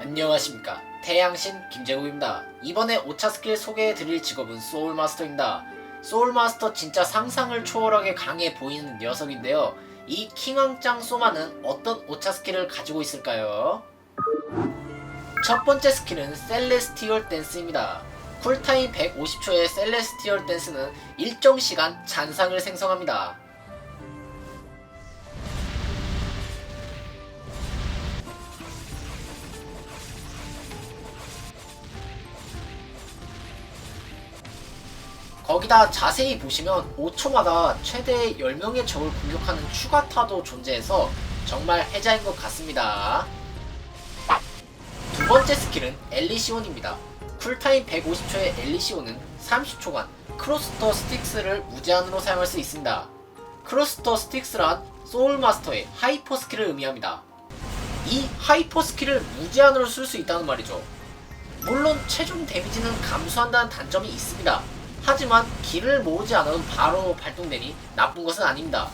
안녕하십니까. 태양신 김재국입니다. 이번에 5차 스킬 소개해드릴 직업은 소울마스터입니다. 소울마스터 진짜 상상을 초월하게 강해 보이는 녀석인데요. 이 킹왕짱 소마는 어떤 5차 스킬을 가지고 있을까요? 첫 번째 스킬은 셀레스티얼 댄스입니다. 쿨타임 150초의 셀레스티얼 댄스는 일정 시간 잔상을 생성합니다 거기다 자세히 보시면 5초마다 최대 10명의 적을 공격하는 추가타도 존재해서 정말 해자인 것 같습니다. 두 번째 스킬은 엘리시온입니다. 쿨타임 150초의 엘리시온은 30초간 크로스터 스틱스를 무제한으로 사용할 수 있습니다. 크로스터 스틱스란 소울마스터의 하이퍼 스킬을 의미합니다. 이 하이퍼 스킬을 무제한으로 쓸 수 있다는 말이죠. 물론 최종 데미지는 감소한다는 단점이 있습니다. 하지만 길을 모으지 않아도 바로 발동되니 나쁜 것은 아닙니다.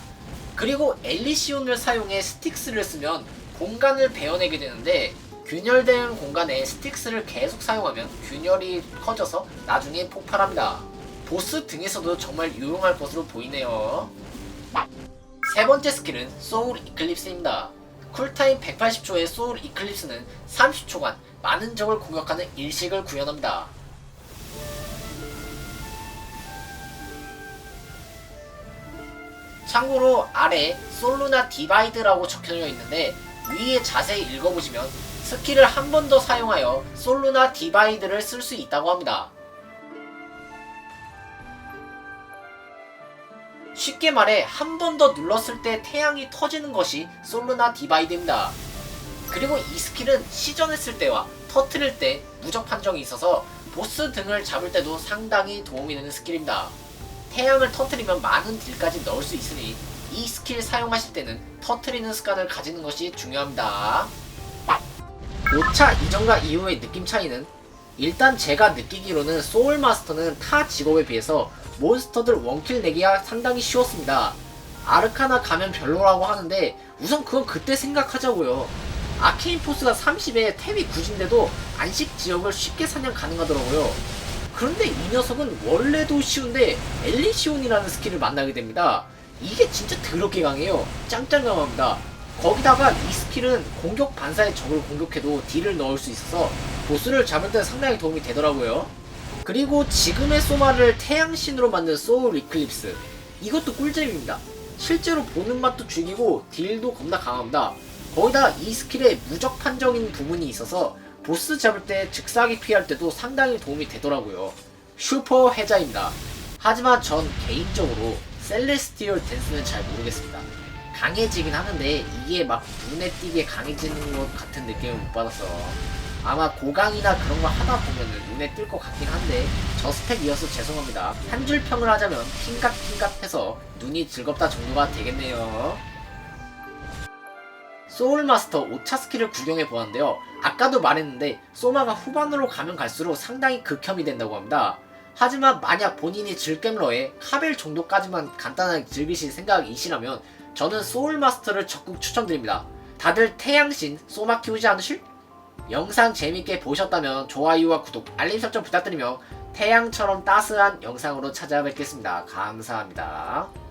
그리고 엘리시온을 사용해 스틱스를 쓰면 공간을 베어내게 되는데 균열된 공간에 스틱스를 계속 사용하면 균열이 커져서 나중에 폭발합니다. 보스 등에서도 정말 유용할 것으로 보이네요. 세 번째 스킬은 소울 이클립스입니다. 쿨타임 180초의 소울 이클립스는 30초간 많은 적을 공격하는 일식을 구현합니다. 참고로 아래 솔루나 디바이드라고 적혀져 있는데 위에 자세히 읽어보시면 스킬을 한 번 더 사용하여 솔루나 디바이드를 쓸 수 있다고 합니다. 쉽게 말해 한 번 더 눌렀을 때 태양이 터지는 것이 솔루나 디바이드입니다. 그리고 이 스킬은 시전했을 때와 터트릴 때 무적 판정이 있어서 보스 등을 잡을 때도 상당히 도움이 되는 스킬입니다. 태양을 터트리면 많은 딜까지 넣을 수 있으니 이 스킬 사용하실 때는 터트리는 습관을 가지는 것이 중요합니다. 5차 이전과 이후의 느낌 차이는 일단 제가 느끼기로는 소울 마스터는 타 직업에 비해서 몬스터들 원킬 내기가 상당히 쉬웠습니다. 아르카나 가면 별로라고 하는데 우선 그건 그때 생각하자고요. 아케인 포스가 30에 탭이 9인데도 안식 지역을 쉽게 사냥 가능하더라고요. 그런데 이 녀석은 원래도 쉬운데 엘리시온이라는 스킬을 만나게 됩니다. 이게 진짜 더럽게 강해요. 짱짱 강합니다. 거기다가 이 스킬은 공격 반사의 적을 공격해도 딜을 넣을 수 있어서 보스를 잡을 때 상당히 도움이 되더라고요. 그리고 지금의 소마를 태양신으로 만든 소울 이클립스 이것도 꿀잼입니다. 실제로 보는 맛도 죽이고 딜도 겁나 강합니다. 거기다 이 스킬에 무적 판정인 부분이 있어서 보스 잡을 때 즉사기 피할 때도 상당히 도움이 되더라고요. 슈퍼 해자입니다. 하지만 전 개인적으로 셀레스티얼 댄스는 잘 모르겠습니다. 강해지긴 하는데 이게 막 눈에 띄게 강해지는 것 같은 느낌을 못 받아서 아마 고강이나 그런 거 하다 보면은 눈에 띌 것 같긴 한데 저 스펙이어서 죄송합니다. 한 줄 평을 하자면 핑갓핑갓해서 눈이 즐겁다 정도가 되겠네요. 소울마스터 5차 스킬을 구경해 보았는데요. 아까도 말했는데 소마가 후반으로 가면 갈수록 상당히 극혐이 된다고 합니다. 하지만 만약 본인이 즐겜러에 카벨 정도까지만 간단하게 즐기실 생각이시라면 저는 소울마스터를 적극 추천드립니다. 다들 태양신 소마 키우지 않으실? 영상 재밌게 보셨다면 좋아요와 구독, 알림 설정 부탁드리며 태양처럼 따스한 영상으로 찾아뵙겠습니다. 감사합니다.